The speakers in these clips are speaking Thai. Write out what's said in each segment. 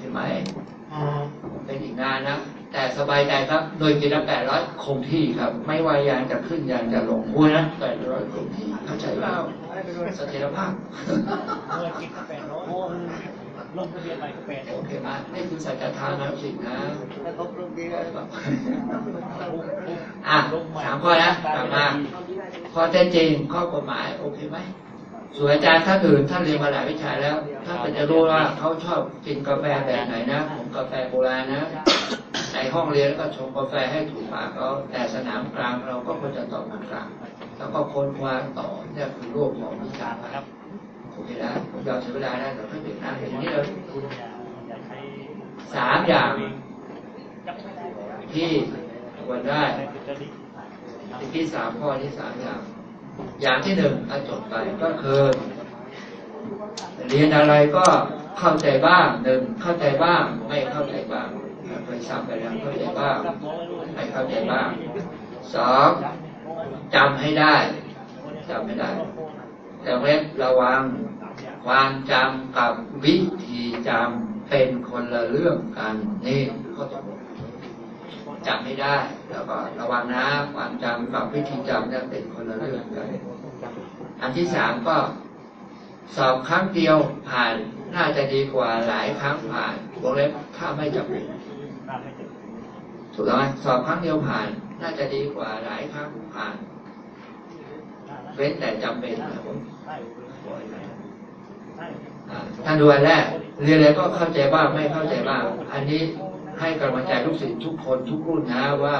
เคไหมเป็นอีกงานนะ แต่สบายใจครับ โดยกินละแปดร้อยคงที่ครับ ไม่ว่ายานจะขึ้นยานจะลงหัวนะแปดร้อยคงที่เข้าใจเปล่าเสถียรภาพเมื่อคิดแปดร้อยลงทะเบียนใหม่ก็แปดโอเคไหมนี่คือสัจธรรมนะสิ่งนะถ้าครบรูปนี้อะสามข้อนะกลับมาข้อเท็จจริงข้อกฎหมาย โอเคไหม ส่วนอาจารย์ท่านอื่นท่านเรียนมาหลายวิชาแล้วท่านก็จะรู้ว่าเขาชอบกินกาแฟแบบไหนนะผมกาแฟโบราณนะในห้องเรียนก็ชงกาแฟให้ถูกปากเขาแต่สนามกลางเราก็ควรจะตอบกลางแล้วก็ค้นคว้าต่อเนี่ยคือโลกของวิชาครับโอเคนะผมยอมใช้เวลาได้แต่ไม่เป็นนะอย่างนี้เลยคุณอย่าสามอย่างที่ควรได้ในจุดนี้ที่สามข้อที่สามอย่าง อย่างที่หนึ่งอาจบไปก็คือ เรียนอะไรก็เข้าใจบ้างหนึ่งเข้าใจบ้างไม่เข้าใจบ้างเคยซ้ำไปแล้วเข้าใจบ้างไม่เข้าใจบ้างสองจำให้ได้จำให้ได้ แต่เว็บระวังความจำกับวิธีจำเป็นคนละเรื่องกันนี่ข้อตกลง จำไม่ได้แล้วก็ระวังนะความจำกับวิธีจำเนี่ยเป็นคนละเรื่องกันอันที่สามก็สอบครั้งเดียวผ่านน่าจะดีกว่าหลายครั้งผ่านวงเล็บถ้าไม่จำเป็นถูกต้องไหมสอบครั้งเดียวผ่าน น่าจะดีกว่าหลายครั้งผ่านเว้นแต่จำเป็นนะผมท่านดูอันแรกเรียนอะไรก็เข้าใจบ้างไม่เข้าใจบ้างอันนี้ ให้กำลังใจลูกศิษย์ทุกคนทุกรุ่นนะว่า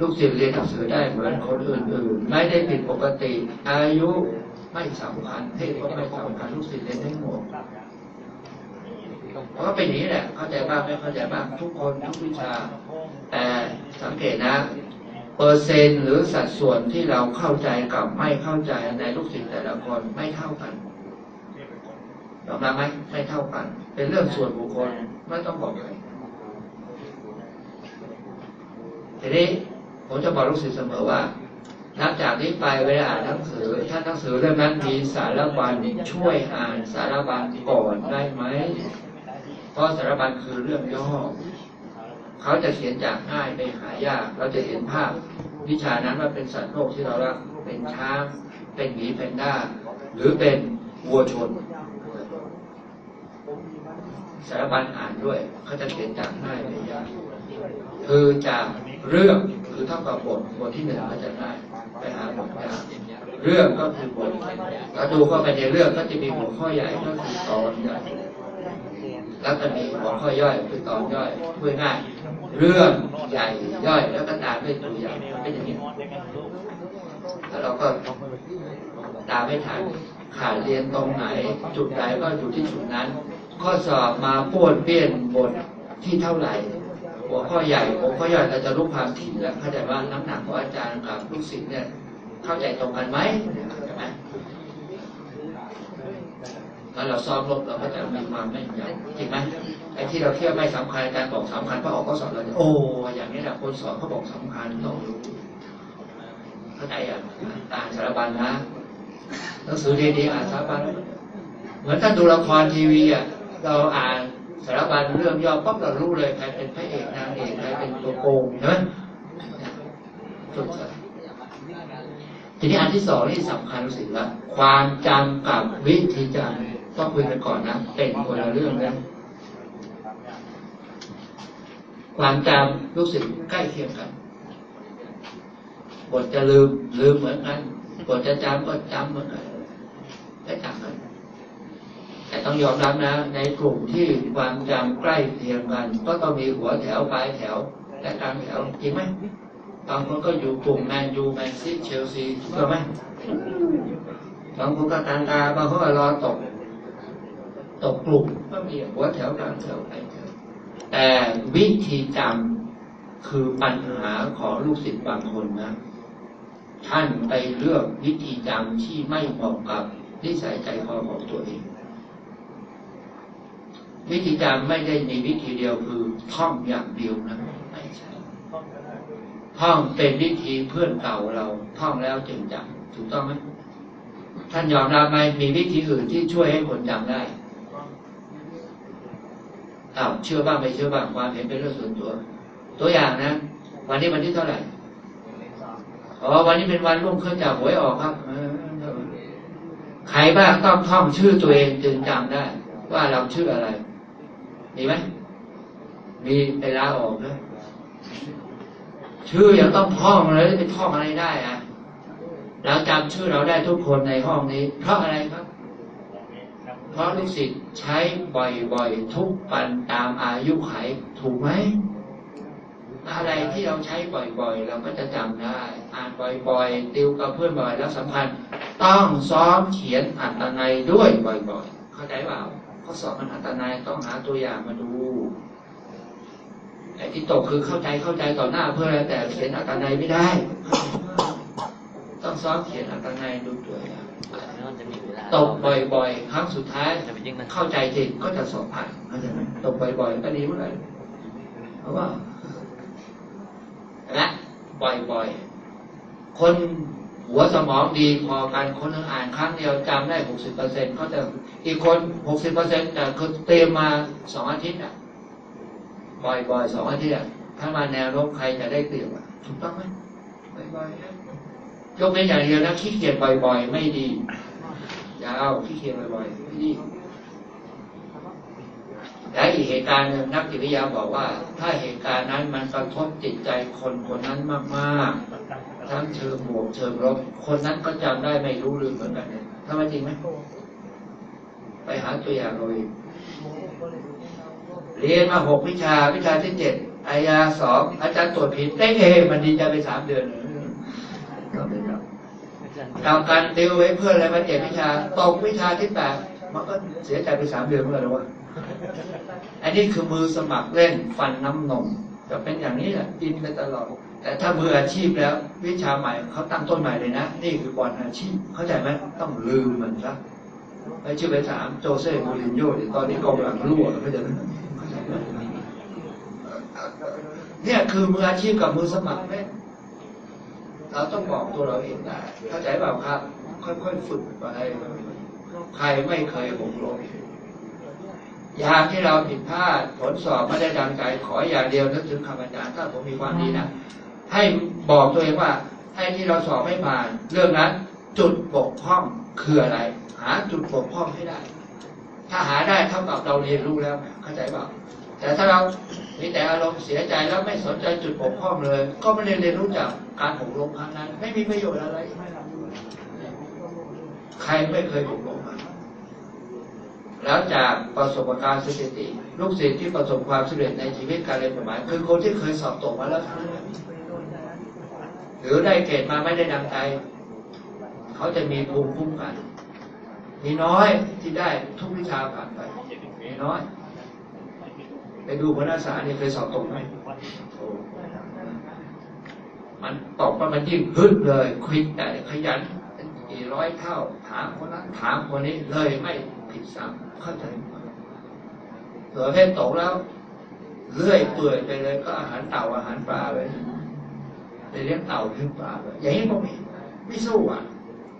ลูกศิษย์เรียนหนังสือได้เหมือนคนอื่นๆ ไม่ได้ผิดปกติ อายุไม่สำคัญเพศก็ไม่สำคัญลูกศิษย์เรียนได้หมดเพราะเป็นอย่างนี้แหละเข้าใจบ้างไม่เข้าใจบ้างทุกคนทุกวิชา แต่สังเกตนะเปอร์เซนต์หรือสัดส่วนที่เราเข้าใจกับไม่เข้าใจในลูกศิษย์แต่ละคนไม่เท่ากันยอมรับไหมไม่เท่ากัน เป็นเรื่องส่วนบุคคลไม่ต้องบอกใคร ทีนี้ผมจะบอกลูกศิษย์เสมอว่า นับจากนี้ไปเวลาอ่านหนังสือ ถ้าหนังสือเล่มนั้นมีสารบัญช่วยอ่านสารบัญก่อนได้ไหมเพราะสารบัญคือเรื่องย่อเขาจะเขียนจากง่ายไปหายาก เราจะเห็นภาพวิชานั้นว่าเป็นสัตว์โลกที่เรารักเป็นช้าง เป็นหมีแพนด้า หรือเป็นวัวชนสารบัญอ่านด้วย เขาจะเขียนจากง่ายไปยากคือจาก เรื่องคือเท่ากับบทบทที่หนึ่งก็จะง่ายไปหาบทยาเรื่องก็คือบทเราดูเข้าไปในเรื่องก็จะมีหัวข้อใหญ่ก็คือตอนใหญ่แล้วก็มีหัวข้อย่อยคือตอนย่อยพูดง่ายเรื่องใหญ่ย่อยแล้วก็ตามด้วยตัวอย่างเป็นอย่างนี้แล้วเราก็ตามไม่ทันขาดเรียนตรงไหน จุดใดก็อยู่ที่จุดนั้น ข้อสอบมาป้วนเปี้ยนบทที่เท่าไหร่ หัวข้อใหญ่หัวข้อย่อยเราจะรู้ความถี่แล้วเข้าใจว่าน้ำหนักของอาจารย์กับลูกศิษย์เนี่ยเข้าใจตรงกันไหมเข้าใจไหมแล้วเราซ้อมรบเราก็จะมีความแม่นยำจริงไหมไอ้ที่เราเที่ยวไม่สำคัญการบอกสำคัญเพราะออกข้อสอบเราจะโอ้อย่างนี้แหละคนสอนเขาบอกสำคัญต้องรู้เข้าใจอะอ่านสารบัญนะหนังสือดีๆอ่านสารบัญเหมือนท่านดูละครทีวีอะเราอ่าน สารบัญเรื่องย่อปั๊บเรารู้เลยใครเป็นพระเอกนางเอกใครเป็นตัวโกงใช่ไหมฝึกซะทีนี้อันที่สองที่สำคัญรู้สึกว่าความจำกับวิธีจำต้องคุยกันก่อนนะเป็นคนละเรื่องนะความจำรู้สึกใกล้เคียงกันบทจะลืมลืมเหมือนกันบทจะจำก็จำเหมือนกันได้ต่างกัน แต่ต้องยอมรับนะ ในกลุ่มที่ความจำใกล้เคียงกัน ก็ต้องมีหัวแถวปลายแถว และกลางแถวจริงไหมบางคนก็อยู่กลุ่มแมนยูแมนซีเชลซีถูกไหมบางคนก็กลางกาบางคนก็รอตก ตกกลุ่มก็มีหัวแถวกลางแถวไปแถวแต่วิธีจำคือปัญหาของลูกศิษย์บางคนนะท่านไปเลือกวิธีจำที่ไม่เหมาะกับนิสัยใจคอของตัวเอง วิธีจำไม่ได้มีวิธีเดียวคือท่องอย่างเดียวนะไม่ใช่ท่องเป็นวิธีเพื่อนเก่าเราท่องแล้วจึงจำถูกต้องไหมท่านยอมรับไหมมีวิธีอื่นที่ช่วยให้คนจำได้อ้าวเชื่อบ้างไม่เชื่อบ้างความเห็นเป็นเรื่องส่วนตัว ตัวอย่างนะ วันนี้วันที่เท่าไหร่อ๋อวันนี้เป็นวันรุ่งขึ้นจากหวยออกครับใครบ้างต้องท่องชื่อตัวเองจึงจำได้ ว่าเราชื่ออะไร มีไหมมีเวลาออกนะชื่อยังต้องท่องเลยไปท่องอะไรได้อะเราจำชื่อเราได้ทุกคนในห้องนี้ เพราะอะไรครับ เพราะลูกศิษย์ใช้บ่อยๆทุกปันตามอายุไขถูกไหมอะไรที่เราใช้บ่อยๆ เราก็จะจำได้ อ่านบ่อยๆ ติวกับเพื่อนบ่อยแล้วสำคัญต้องซ้อมเขียนอัตนัยด้วยบ่อยๆ เข้าใจเปล่า ข้อสอบมันอัตนัยต้องหาตัวอย่างมาดูไอ้ที่ตกคือเข้าใจเข้าใจต่อหน้าเพื่อแต่เขียนอัตนัยไม่ได้ ต้องซ้อมเขียนอัตนัยดูตัวอย่างแล้วมันจะมีเวลาตกบ่อย ๆ ครั้งสุดท้ายเข้าใจจริงก็จะสอบผ่านเข้าใจไหมตกบ่อย ๆ ก็ดีเมื่อไหร่เพราะว่าและบ่อย ๆ คน หัวสมองดีพอกันคนหนึงอ่านครั้งเดียวจำได้หกสิบเปอร์เซ็นต์เขาจะอีกคนหกสิบเปอร์เซ็นต์แต่คือเตรียมมาสองอาทิตย์อะบ่อยๆสองอาทิตย์อะถ้ามาแนวโน้มใครจะได้เปรียบอะถูกต้องไหมบ่อยๆยกเว้นอย่างเดียวนะขี้เกียจบ่อย ๆ ไม่ดีอย่าเอาขี้เกียจบ่อยๆไม่ดีและอีกเหตุการณ์หนึ่งนักจิตวิทยาบอกว่า ถ้าเหตุการณ์นั้นมันกระทบจิตใจคนคนนั้นมากๆ ทั้งเชิงบวกเชิงลบคนนั้นก็จำได้ไม่รู้ลืมเหมือนกันเนี่ยทำไมจริงไหมไปหาตัวอย่างเราเองเรียนมาหกวิชาวิชาที่เจ็ดอายาสองอาจารย์ตรวจผิดได้เอมันดีใจไปสามเดือนเลยทำการติวไว้เพื่ออะไรมาเจ็ดวิชาตกวิชาที่แปดมันก็เสียใจไปสามเดือนเมื่อไหร่วะอันนี้คือมือสมัครเล่นฟันน้ำนมจะเป็นอย่างนี้แหละกินไปตลอด แต่ถ้ามืออาชีพแล้ว วิชาใหม่เขาตั้งต้นใหม่เลยนะ นี่คือบอลอาชีพ เข้าใจไหมต้องลืมมันซะไปชื่อไปถามโจเซ่มูรินโญ่ดิตอนนี้กองหลังรั่วเข้าใจไหมเข้าใจไหมเนี่ยคือมืออาชีพกับมือสมัครเล่นเราต้องบอกตัวเราเองได้เข้าใจเปล่าครับ ค่อยๆฝึกไปใครไม่เคยหกล้มยามที่เราผิดพลาดผลสอบไม่ได้ดังใจ ขออย่างเดียวนึกถึงคำอาจารย์ถ้าผมมีความดีนะ ให้บอกตัวเองว่าให้ที่เราสอบไม่ผ่าน เรื่องนั้น จุดบกพร่องคืออะไร หาจุดบกพร่องให้ได้ ถ้าหาได้เท่ากับเราเรียนรู้แล้วเข้าใจเปล่าแต่ถ้าเรามีแต่อารมณ์เสียใจแล้วไม่สนใจจุดบกพร่องเลย ก็ไม่ได้เรียนรู้จากการหกล้มครั้งนั้น ไม่มีประโยชน์อะไร ใครไม่เคยหกล้มมาแล้วจากประสบการณ์สถิติ ลูกศิษย์ที่ประสบความสำเร็จในชีวิตการเรียนกฎหมายคือคนที่เคยสอบตกมาแล้วทั้งนั้น หรือได้เกรดมาไม่ได้ดังใจ เขาจะมีภูมิคุ้มกัน มีน้อยที่ได้ทุกวิชาผ่านไปมีน้อย ไปดูพนักศึกษานี่เคยสอบตกไหมมันตกว่ามันยิ่งฮึดเลยควิดแต่ขยันกี่ร้อยเท่า ถามคนนั้นถามคนนี้เลยไม่ผิดซ้ำเข้าใจไหมเผื่อเพศตกแล้วเลื่อยเปื่อยไปเลยก็อาหารเต่าอาหารปลาเลย ไปเลี้ยงเต่าเลี้ยงปลาอย่างนี้ผมไม่ไม่สู้อะ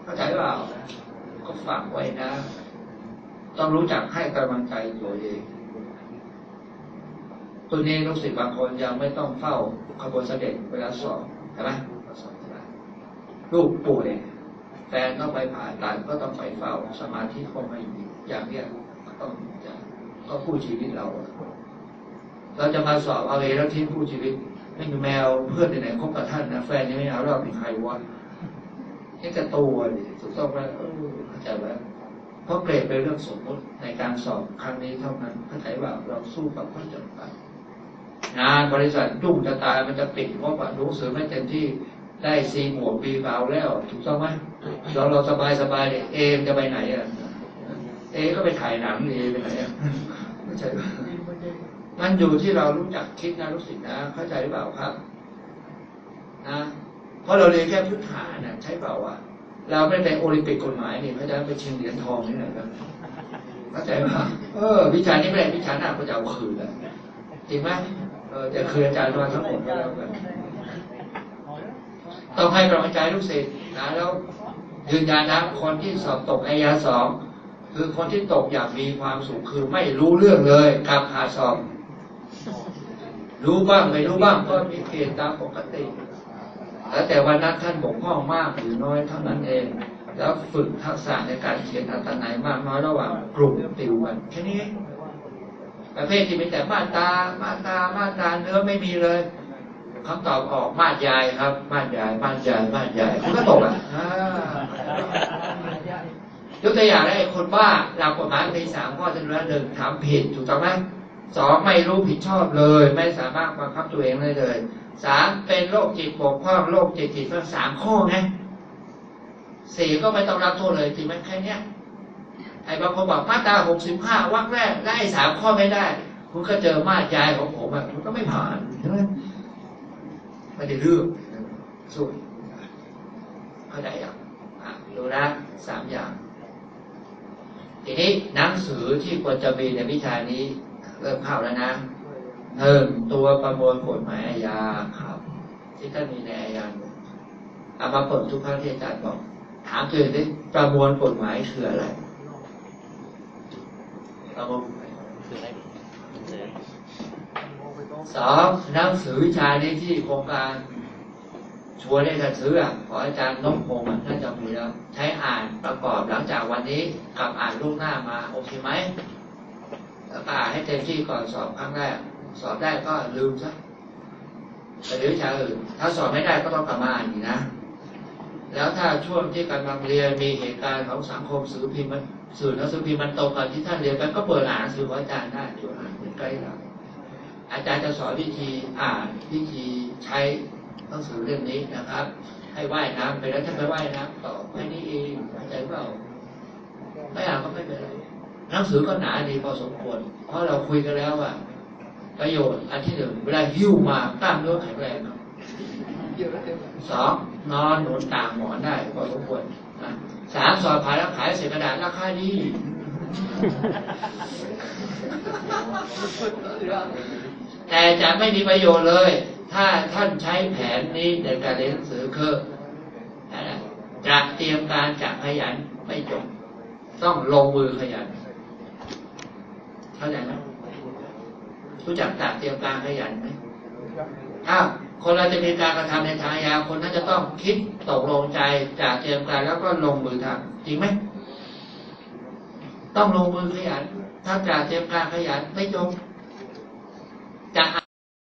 เข้าใจเปล่าก็ฝากไว้นะ ต้องรู้จักให้กำลังใจตัวเองตัวนี้ลูกศิษย์บางคนยังไม่ต้องเฝ้าขบวนเสด็จเวลาสอบใช่ไหมสอบลูกป่วยแฟนต้องไปผ่าตัดก็ต้องไปเฝ้าสมาธิก็ไม่มีอย่างเนี้ยกต้องจะก็คู่ชีวิตเรา เราจะมาสอบเอาเองแล้วทิ้งคู่ชีวิต ไม่มีแมวเพื่อนไหนคบกับท่านนะแฟนยังไม่เอาเราเป็นใครวะนี่จะโตวดิถูกต้องไหมเออเข้าใจไหมเพราะเกรดเป็นเรื่องสมมติในการสอบครั้งนี้เท่านั้นเข้าใจว่าเราสู้กับข้อจำกัดงานบริษัทยุ่งจะตายมันจะปิดเพราะว่ารู้สึกไม่เต็มที่ได้ซีหมวกปีเปล่าแล้ว ถูกต้องไหมเราเราสบายสบายเนี่ยเอมจะไปไหนอะเอก็ไปถ่ายหนังเอไปไหนอะไม่ใช่ มันอยู่ที่เรารู้จักคิดนะรู้สึกนะ เข้าใจหรือเปล่าครับ นะเพราะเราเรียนแค่พื้นฐานนะใช่เปล่าวะเราไม่ได้ไปโอลิมปิกกฎหมายนี่พระเจ้ไปชิงเหรียญทองนี่ไหนครับเข้าใจไหมเออ วิชานี้ไม่ได้วิชาหน้าพระเจ้าคืนเลยจริงไหมเออจะคืนอาจารย์มาทั้งหมดก็แล้วกันต้องให้กำลังใจลูกศิษย์นะแล้วยืนยันนะคนที่สอบตกไอยาสองคือคนที่ตกอย่างมีความสุขคือไม่รู้เรื่องเลยกับขาสอบ รู้บ้างไม่รู้บ้างก็มีเกณฑ์ตามปกติแล้วแต่วันนั้นท่านบกพร่องมากหรือน้อยเท่านั้นเอง แล้วฝึกทักษะในการเขียนอัตนัยมากน้อยระหว่างกลุ่มติวกันแค่นี้ประเภทที่มีแต่มาตา มาตา มาตาเนื้อไม่มีเลยคำตอบออกมาดยายครับ มาดยาย มาดยาย มาดยายคุณก็ตกอะยกตัวอย่างได้ไอ้คนว่าหลักกฎหมายมีสามข้อจำนวนหนึ่งถามผิดถูกต้องไหม สองไม่รู้ผิดชอบเลย ไม่สามารถบังคับตัวเองได้เลยสามเป็นโรคจิตบกพร่องโรคจิตจิตทั้งสามข้อไงสี่ก็ไม่ต้องรับโทษเลยจริงไหมแค่เนี้ยไอ้บางคนบอกมาตราหกสิบห้าวรรคแรกได้สามข้อไม่ได้คุณก็เจอมาดยายของผมอะคุณก็ไม่ผ่านใช่ไหมไม่ได้เรื่องสุดเข้าใจยังอะดูนะสามอย่าง ทีนี้หนังสือที่ควรจะมีในวิชานี้ เริ่มเข้าแล้วนะหนึ่งตัวประมวลกฎหมายอาญาครับ ที่ท่านมีในอาญาเอามาเปิดทุกครั้งที่อาจารย์บอก ถามตัวเองดิประมวลกฎหมายคืออะไรประมวลคืออะไรคืออะไรสองหนังสือวิชานี้ที่โครงการชวนให้ท่านซื้ออะขออาจารย์นพพงศ์อะท่านจะมีแล้ว ใช้อ่านประกอบหลังจากวันนี้กับอ่านลูกหน้ามา โอเคไหม แล้วก็อ่านให้เต็มที่ก่อนสอบครั้งแรก สอบได้ก็ลืมซะไปเรียนวิชาอื่น ถ้าสอบไม่ได้ก็ต้องกลับมาอ่านอีกนะ แล้วถ้าช่วงที่กำลังเรียนมีเหตุการณ์ของสังคมสื่อพิมพ์มันสื่อหนังสือพิมพ์มันตรงกับที่ท่านเรียนไปก็เปิดอ่านสื่อของอาจารย์ได้อยู่อ่านใกล้เราอาจารย์จะสอนวิธีอ่านวิธีใช้หนังสือเล่มนี้นะครับ ให้ว่ายน้ำไปแล้วถ้าไปว่ายน้ำต่อแค่นี้เองเข้าใจเปล่าไม่อ่านก็ไม่เป็นไร หนังสือก็หนาดีพอสมควร เพราะเราคุยกันแล้วว่า ประโยชน์อันที่หนึ่งเวลาหิ้วมากล้ามเนื้อแข็งแรงสองนอนหนุนต่างหมอนได้พอสมควรสามสอบผ่านแล้วขายเศษกระดาษราคาดีแต่จะไม่มีประโยชน์เลย ถ้าท่านใช้แผนนี้ในการเรียนหนังสือคือจะเตรียมการจะขยันไม่จบ ต้องลงมือขยัน เข้าใจไหมรู้จักจัดเตรียมการขยันไหมถ้าคนเราจะมีการกระทำในทางอาญาคนนั้นจะต้องคิดตกลงใจจากเตรียมการแล้วก็ลงมือทำจริงไหมต้องลงมือขยัน ถ้าจากเตรียมการขยันไม่จบจะ